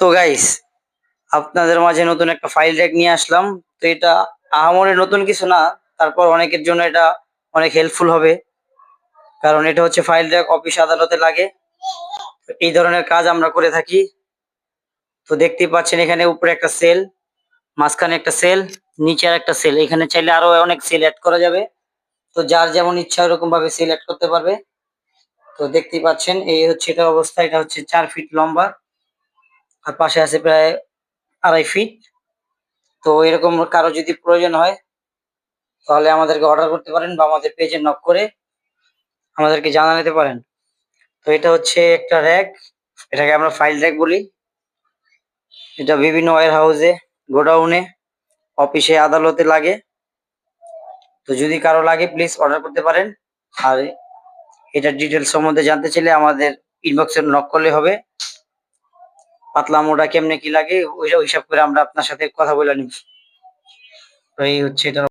তো গাইস আপনাদের মাঝে নতুন একটা ফাইল র্যাক নিয়ে আসলাম। তো এটা আহামরি নতুন কিছু না, তারপর অনেকের জন্য এটা অনেক হেল্পফুল হবে। কারণ এটা হচ্ছে ফাইল র্যাক অফিস আদালতে লাগে। এই ধরনের কাজ আমরা করে থাকি। তো দেখতেই পাচ্ছেন এখানে উপরে একটা সেল মাঝখানে একটা সেল নিচে আর একটা সেল এখানে চাইলে আরও অনেক সেল অ্যাড করা যাবে। তো যার যেমন ইচ্ছা ওরকম ভাবে সেল অ্যাড করতে পারবে। তো দেখতেই পাচ্ছেন, এই হচ্ছে এটা অবস্থা। এটা হচ্ছে চার ফিট লম্বা। আর পাশে আছে প্রায় আড়াই ফিট তো এরকম কারও যদি প্রয়োজন হয়, তাহলে আমাদেরকে অর্ডার করতে পারেন বা আমাদের পেজে নক করে আমাদেরকে জানা নিতে পারেন। তো এটা হচ্ছে একটা র্যাক এটাকে আমরা ফাইল র্যাক বলি। এটা বিভিন্ন ওয়ার হাউসে গোডাউনে অফিসে আদালতে লাগে। তো যদি কারও লাগে প্লিজ অর্ডার করতে পারেন। আর এটার ডিটেলস সম্বন্ধে জানতে চাইলে আমাদের ইনবক্সে নক করলে হবে। পাতলা মোটা কেমনে কি লাগে ওই হিসাব করে আমরা আপনার সাথে কথা বলে নিচ্ছি। তো এই হচ্ছে এটা